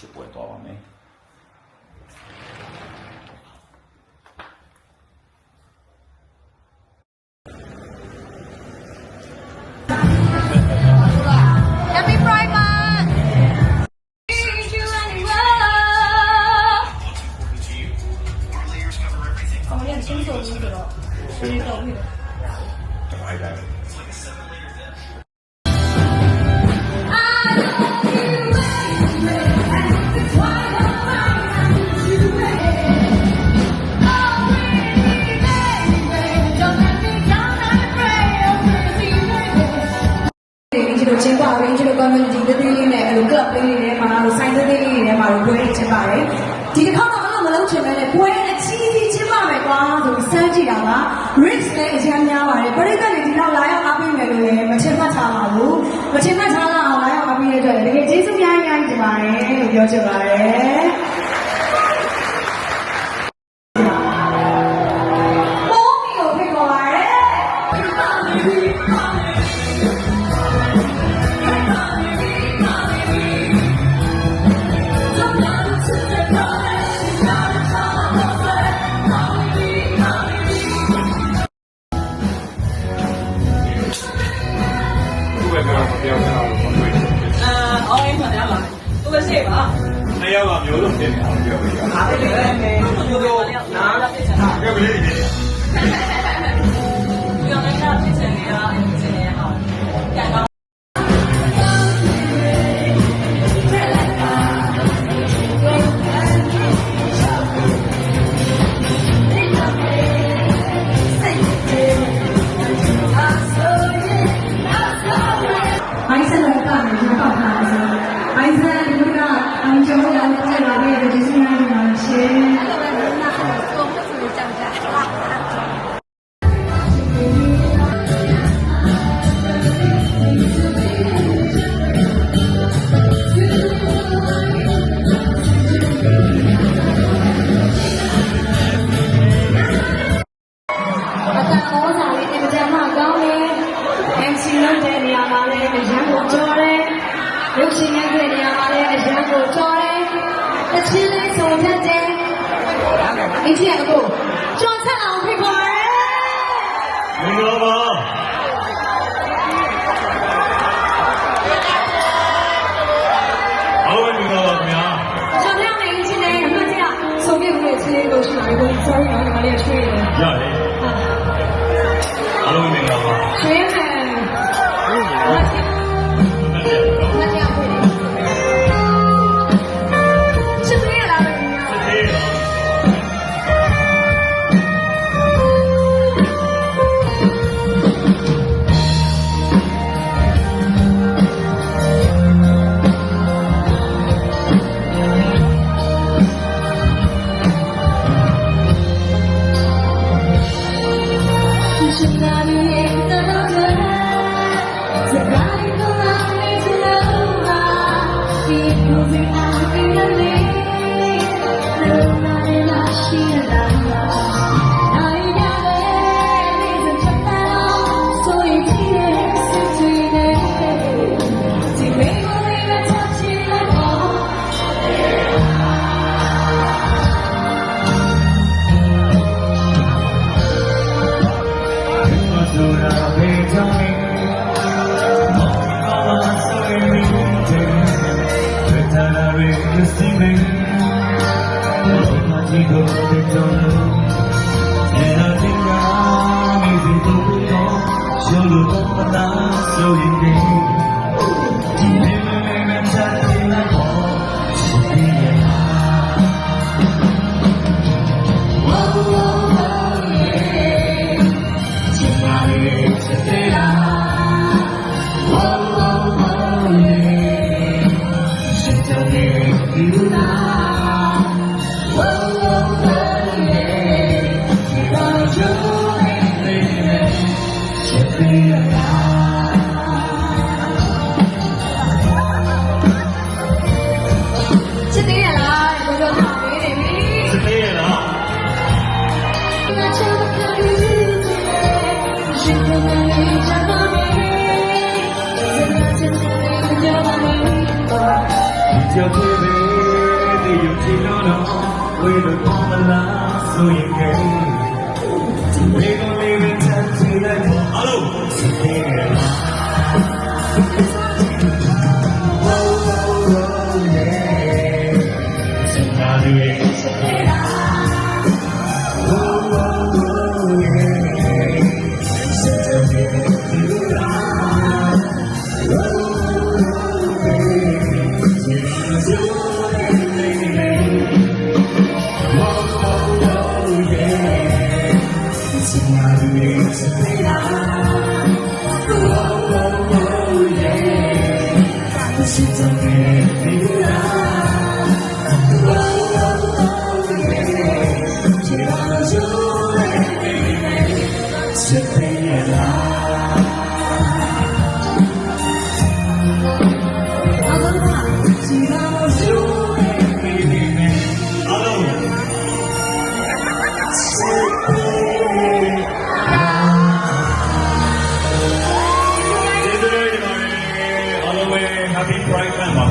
ချစ်ပွဲသွားပါမယ် Happy Pride Month! ခေါင်းရချင်းစုံပြီးတော့ရှင်း ပွဲတွေချင်းပါတယ်ဒီတစ်ခါတော့အဲ့လိုမလုပ်ချင်ပဲနဲ့ပွဲအချီးကြီးချင်းပါမယ်ကွာဆိုပြီးစမ်းကြည့်တာက risk နဲ့အများများပါတယ်ပရိသတ်တွေဒီတော့လာရောက်အားပေးမယ်လို့လည်းမချင်မှတ်ထားပါဘူးမချင်မှတ်ထားလောက်အောင်လာရောက်အားပေးတဲ့အတွက်လည်းတကယ်ကျေးဇူးများများတင်ပါတယ်လို့ပြောချင်ပါတယ် န်မှကောင်းတယ် MC လုပ်တဲ့နေရာမှာလည်းအရန်ကိုကြောတယ်ရုပ်ရှင်ရိုက်တဲ့နေရာမှာလည်းအရန်ကိုကြောတယ်တချင်းလေးဆိုတတ်တယ်အင်းကြီးအကိုကြောဆက်အောင်ဖိတ်ခေါ်ရဲမင်္ဂလာပါအားလုံးမင်္ဂလာပါခင်ဗျာကြောမြောက်နေအင်းကြီးလည်းအမှတ်တရဆိုပြဖို့ချင်းလေးကိုရှိပါဘူး sorry နော်ဒီမှာလေးရွှေ့တယ်ရတယ် ကို ကိုတဲ့ကြော စကားချစ်တဲ့လူတွေပါမယ်ကြောက်သေးပဲ you keep on on with the formula so you can Happy Pride ပါဗျာ